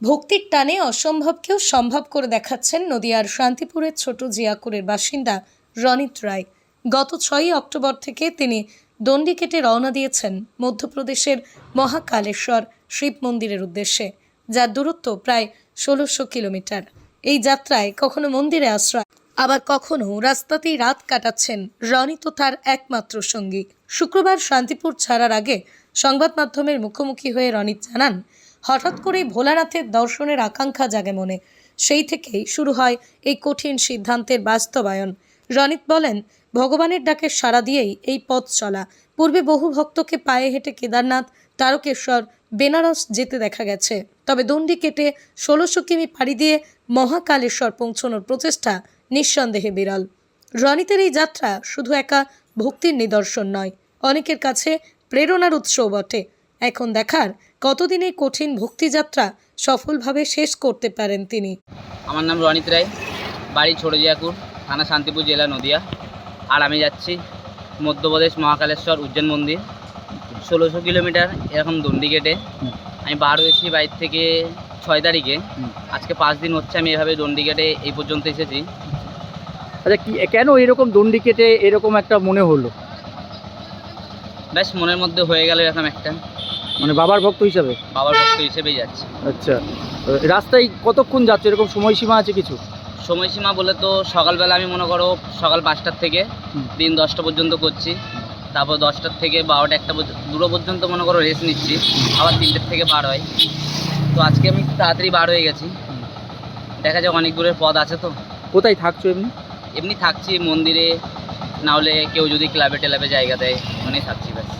ভক্তির টানে অসম্ভবকেও সম্ভব করে দেখাচ্ছেন নদিয়ার শান্তিপুরের ছোট জিয়াকুরের বাসিন্দা রনিত রায়। গত ছয়ই অক্টোবর থেকে তিনি দণ্ডি কেটে রওনা দিয়েছেন মধ্যপ্রদেশের মহাকালেশ্বর শিব মন্দিরের উদ্দেশ্যে, যার দূরত্ব প্রায় ষোলোশো কিলোমিটার। এই যাত্রায় কখনো মন্দিরে আশ্রয়, আবার কখনো রাস্তাতেই রাত কাটাচ্ছেন রনিত ও তার একমাত্র সঙ্গী। শুক্রবার শান্তিপুর ছাড়ার আগে সংবাদ মাধ্যমের মুখোমুখি হয়ে রনিত জানান হঠাৎ করে ভোলানাথের দর্শনের আকাঙ্ক্ষা জাগে মনে। সেই থেকেই শুরু হয় এই কঠিন সিদ্ধান্তের বাস্তবায়ন। রনিত বলেন, ভগবানের ডাকে সাড়া দিয়েই এই পথ চলা। পূর্বে বহু ভক্তকে পায়ে হেঁটে কেদারনাথ, তারকেশ্বর, বেনারস যেতে দেখা গেছে। তবে দণ্ডি কেটে ষোলোশো কিমি পাড়ি দিয়ে মহাকালেশ্বর পৌঁছানোর প্রচেষ্টা নিঃসন্দেহে বিরল। রনিতের এই যাত্রা শুধু একা ভক্তির নিদর্শন নয়, অনেকের কাছে প্রেরণার উৎসও বটে। এখন দেখার কতদিন এই কঠিন ভক্তিযাত্রা সফলভাবে শেষ করতে পারেন তিনি? আমার নাম রনিত রায় বাড়ি ছোটো জিয়াকুর থানা শান্তিপুর জেলা নদিয়া। আর আমি যাচ্ছি মধ্যপ্রদেশ মহাকালেশ্বর উজ্জৈন মন্দির। ষোলোশো কিলোমিটার এরকম দণ্ডি কেটে আমি বার হয়েছি বাইর থেকে ছয় তারিখে। আজকে পাঁচ দিন হচ্ছে আমি এভাবে দণ্ডি কেটে এই পর্যন্ত এসেছি। আচ্ছা কি কেন এরকম দণ্ডি কেটে এরকম একটা মনে হলো? ব্যাস মনের মধ্যে হয়ে গেল এরকম একটা। মানে বাবার ভক্ত হিসাবে? বাবার ভক্ত হিসেবেই যাচ্ছি। আচ্ছা। রাস্তায় কতক্ষণ যাচ্ছে? এরকম সময়সীমা আছে কিছু? সময়সীমা বলে তো সকালবেলা আমি মনে করো সকাল পাঁচটার থেকে দিন দশটা পর্যন্ত করছি। তারপর দশটার থেকে বারোটা একটা দুটো পর্যন্ত মনে করো রেস্ট নিচ্ছি। আবার তিনটের থেকে বার হয়। তো আজকে আমি তাড়াতাড়ি বার হয়ে গেছি। দেখা যাক অনেক দূরের পথ আছে তো। কোথায় থাকছো এমনি? এমনি থাকছি মন্দিরে না হলে কেউ যদি ক্লাবে টেলাবে জায়গা দেয় ওখানেই থাকছি ব্যাস।